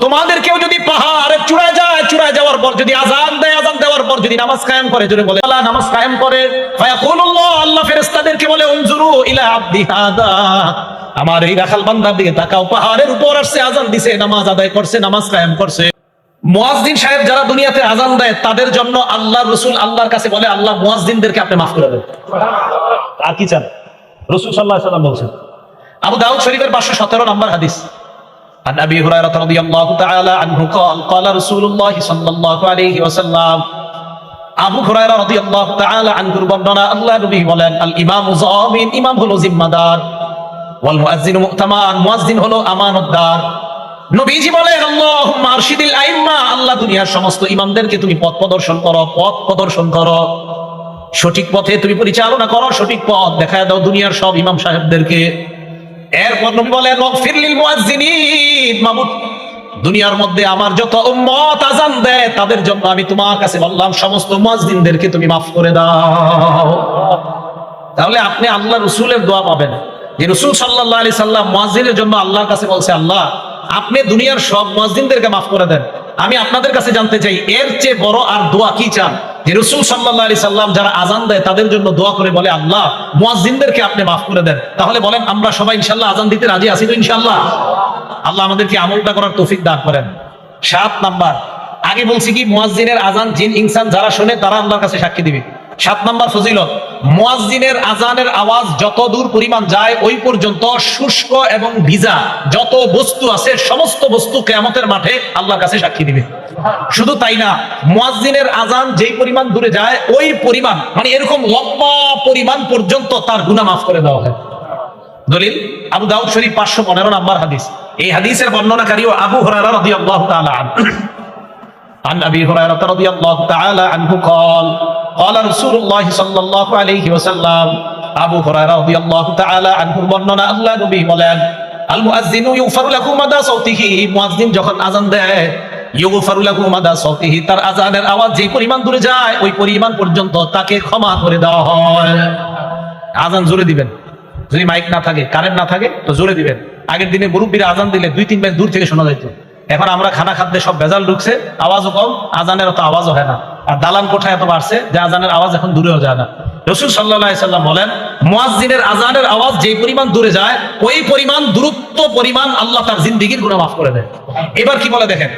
তোমাদের কেউ যদি পাহাড়ের চূড়ায় যায়, চূড়ায় যাওয়ার পর যদি আজান দেয়, আজান দেওয়ার পর যদি নামাজ কায়েম করে যদি বলে, আল্লাহ নামাজ কায়েম করে। আল্লাহ ফেরেশতাদেরকে বলে, উনজুরু ইলা আবদি হাদা। আমার এই রাখাল বান্দার দিকে তাকাও, পাহাড়ের উপর আসছে, আজান দিছে, নামাজ আদায় করছে, নামাজ কায়েম করছে। মুয়াজ্জিন সাহেব যারা দুনিয়াতে আজান দেয়, তাদের জন্য আল্লাহ রসুল আল্লাহর কাছে বলে, আল্লাহ মুয়াজ্জিনদেরকে আপনি মাফ করে দেন। আর কি চান? রসুল সাল্লাহ সাল্লাম বলছেন। আবু দাউদ শরীফের পাঁচশো সতেরো নম্বর হাদিস। عن ابي هريره رضي الله تعالى عنه قال قال رسول الله صلى الله عليه وسلم আবু হুরায়রা রাদিয়াল্লাহু তাআলা আনহুর বর্ণনা আল্লাহ নবী বলেন আল ইমামু জামিন ইমাম হলো জিম্মাদার ওয়াল মুয়াজ্জিনু মু'তামান মুয়াজ্জিন হলো আমানতদার নবীজি বলেন আল্লাহুম্মা আরশিদিল আইম্মা আল্লাহ দুনিয়ার সমস্ত ইমামদেরকে তুমি পথ প্রদর্শন করো পথ প্রদর্শন করো সঠিক পথে তুমি পরিচালনা করো সঠিক পথ দেখায় দাও দুনিয়ার সব ইমাম সাহেবদেরকে এরপর বলেন দুনিয়ার মধ্যে আমার যত উম্মত আজান দেয়, তাদের জন্য আমি তোমার কাছে বললাম, সমস্ত মুয়াজ্জিনদেরকে তুমি মাফ করে দাও। তাহলে আপনি আল্লাহ রসুলের দোয়া পাবেন। যে রসুল সাল্লাহ আলি সাল্লাম মুয়াজ্জিনের জন্য আল্লাহর কাছে বলছে, আল্লাহ, আপনি দুনিয়ার সব মুয়াজ্জিনদেরকে মাফ করে দেন। আমি আপনাদের কাছে জানতে চাই, এর চেয়ে বড় আর দোয়া কি চান? রসুল সাল্লাহ আলি সাল্লাম যারা আজান দেয়, তাদের জন্য দোয়া করে বলে, আল্লাহ, মুয়াজ্জিনদেরকে আপনি মাফ করে দেন। তাহলে বলেন, আমরা সবাই ইনশাল্লাহ আজান দিতে রাজি আছি তো ইনশাল্লাহ আল্লাহ আমাদেরকে আমলটা করার তৌফিক দান করেন। সাত নাম্বার, আগে বলছি কি, মুয়াজ্জিনের আজান জিন, ইনসান যারা শোনে, তারা আল্লাহর কাছে সাক্ষী দিবে। সাত নাম্বার ফজিলত মুয়াজ্জিনের আজানের আওয়াজ যত দূর পরিমাণ যায় ওই পর্যন্ত শুষ্ক এবং ভিজা যত বস্তু আছে সমস্ত বস্তু কেয়ামতের মাঠে আল্লাহর কাছে সাক্ষী দিবে শুধু তাই না মুয়াজ্জিনের আজান যেই পরিমাণ দূরে যায় ওই পরিমাণ মানে এরকম লম্বা পরিমাণ পর্যন্ত তার গুনাহ মাফ করে দেওয়া হয় দলিল আবু দাউদ শরীফ পাঁচশো পনেরো নাম্বার হাদিস এই হাদিসের বর্ণনাকারীও আবু হরারা রাদিয়াল্লাহু তাআলা আনহু عن ابي هريره رضي الله تعالى عنه قال আলা পরিমাণ দূরে যায়, ওই পরিমাণ পর্যন্ত তাকে ক্ষমা করে দেওয়া হয়। আজান জুড়ে দিবেন। যদি মাইক না থাকে, কারেন্ট না থাকে, তো জুড়ে দিবেন। আগের দিনে মুরব্বীরা আজান দিলে দুই তিন মাইল দূর থেকে শোনা যাইতো। এখন আমরা খানা খাদ্যে সব ভেজাল ঢুকছে, আওয়াজও কম আজানের অত আওয়াজও হয় না। আর দালান কোঠায় এত বাড়ছে যে আজানের আওয়াজ এখন দূরেও যায় না। রসুল সাল্লাহ সাল্লাম বলেন, মুয়াজ্জিনের আজানের আওয়াজ যে পরিমাণ দূরে যায়, ওই পরিমাণ দূরত্ব পরিমাণ আল্লাহ তার জিন্দিগির গুণা মাফ করে দেয়। এবার কি বলে দেখেন?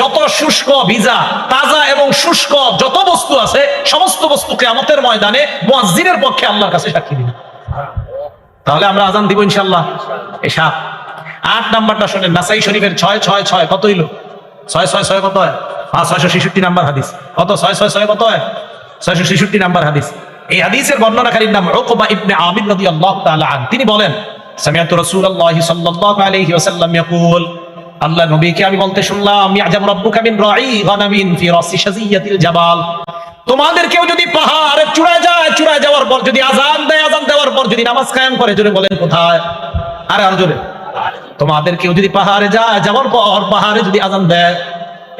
যত শুষ্ক ভিজা, তাজা এবং শুষ্ক যত বস্তু আছে, সমস্ত বস্তু কেয়ামতের ময়দানে মুয়াজ্জিনের পক্ষে আল্লাহর কাছে সাক্ষী দিবে। তাহলে আমরা আজান দিব ইনশাল্লাহ এই সাত আট নাম্বারটা শোনেন, নাসাই শরীফের ছয় ছয় ছয়, কত হইল? ছয় ছয় ছয়, কত হয়? হ্যাঁ ছয়শো ছেষট্টি নাম্বার হাদিস। কত? ছয় ছয় ছয়, কত হয়? ছয়শো ছেষট্টি নাম্বার হাদিস। এই হাদিসের বর্ণনাকারীর নাম উকবা ইবনে আমির রাদিয়াল্লাহু তাআলা আন তিনি বলেন সামিআতু রাসূলুল্লাহি সাল্লাল্লাহু আলাইহি ওয়াসাল্লাম ইয়াকুল, আল্লাহ নবীকে আমি বলতে শুনলাম ইয়াজাব রাব্বুকা মিন রাঈ গানামিন ফি রাসি শাজিয়াতিল জাবাল। তোমাদের কেউ যদি পাহাড়ের চূড়ায় যায়, চূড়ায় যাওয়ার পর যদি আজান দেয় আজান দেওয়ার পর যদি নামাজ কায়েম করে, জোরে বলেন কোথায়? আরে আর জোরে। তোমাদের কেউ যদি পাহাড়ে যায়, যাওয়ার পর পাহাড়ে যদি আজান দেয়,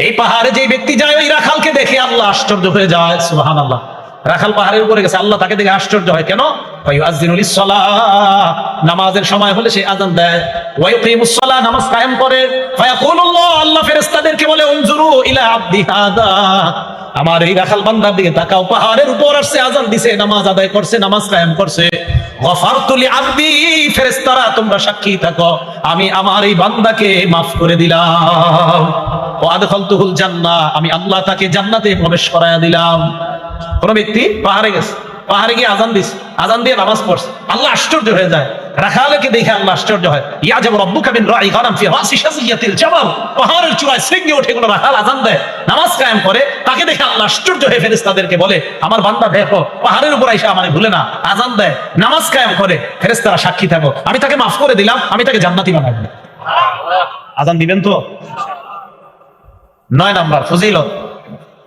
এই পাহাড়ে যে ব্যক্তি যায়, ওই রাখালকে দেখে আল্লাহ আশ্চর্য হয়ে যায় সুবাহান আল্লাহ রাখাল পাহাড়ের উপরে গেছে, আল্লাহ তাকে দেখে আশ্চর্য হয়। কেন? নামাজের সময় হলে সে আজান দেয়। নামাজ কায়েম করে। আল্লাহ ফেরেশতাদেরকে বলে আমার এই রাখাল বান্দার দিকে তাকাও। পাহাড়ের উপর আসছে, আজান দিছে, নামাজ আদায় করছে, নামাজ কায়েম করছে। সাক্ষী থাকো। আমি আমার এই বান্দাকে মাফ করে দিলাম। ও জান্নাহ, আমি আল্লাহ তাকে জান্নাতে করায়া দিলাম। পাহাড়ে গেছে, পাহাড়ে গিয়ে আজান দিস আজান দিয়ে নামাজ পড়ছে। আল্লাহ আশ্চর্য হয়ে যায়। রাখালেকে দেখে আল্লাহ আশ্চর্য হয়। ইয়া যাব রব্বুকা মিন রাই গানাম ফি রাসি শাজিয়াতিল জাবাল পাহাড়ের চূড়ায় সিংহে ওঠে কোনো রাখাল আজান দেয়, নামাজ কায়েম করে, তাকে দেখে আল্লাহ আশ্চর্য হয়ে ফেরেশতাদেরকে বলে, আমার বান্দা, দেখো, পাহাড়ের উপর এসে আমারে ভুলে না, আজান দেয়, নামাজ কায়েম করে, ফেরেশতারা সাক্ষী থাকো। আমি তাকে মাফ করে দিলাম, আমি তাকে জান্নাতি বানাবো আজান দিবেন তো? নয় নাম্বার, ফজিলত।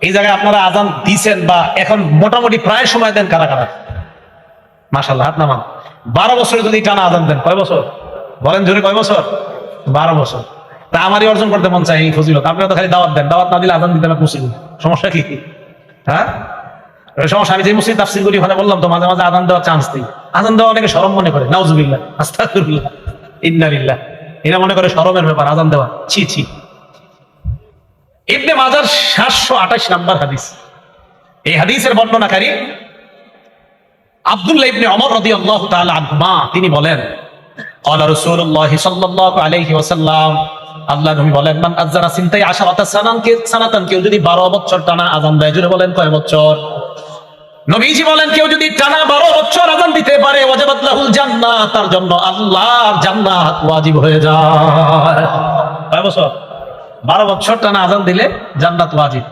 এই জায়গায় আপনারা আজান দিছেন বা এখন মোটামুটি প্রায় সময় দেন কারা কারা? মাসাল্লাহ হাত নামান। বারো বছর যদি টানা আজান দেন। কয় বছর? বলেন জোরে কয় বছর? বারো বছর। তা আমারই অর্জন করতে মন চাই এই ফজিলত। আপনারা তো খালি দাওয়াত দেন। দাওয়াত না দিলে আজান দিতে না মুসিদ সমস্যা কি? হ্যাঁ? সমস্যা, আমি যে মুসিদ তাফসিল করি ওখানে বললাম তো মাঝে মাঝে আজান দেওয়ার চান্স আজান দেওয়া অনেকে সরম মনে করে। নাউজুবিল্লাহ ইন্নালিল্লাহ এরা মনে করে শরমের ব্যাপার আজান দেওয়া। ছি ছি। ইবনে মাজার সাতশো আঠাশ নাম্বার হাদিস। এই হাদিসের বর্ণনাকারী আব্দুল্লাহ ইবনে অমর রাদিয়াল্লাহু তাআলা আনহুমা তিনি বলেন قال رسول الله صلى الله عليه وسلم আল্লাহ নবী বলেন মান আযারা সিনতাই আশারাতা সানান কে সানাতান কেউ যদি 12 বছর টানা আযান দেয় জুড়ে বলেন কয় বছর নবীজি বলেন কেউ যদি টানা 12 বছর আযান দিতে পারে ওয়াজাবাত লাহুল জান্নাত তার জন্য আল্লাহর জান্নাত ওয়াজিব হয়ে যায় কয় বছর 12 বছর টানা আযান দিলে জান্নাত ওয়াজিব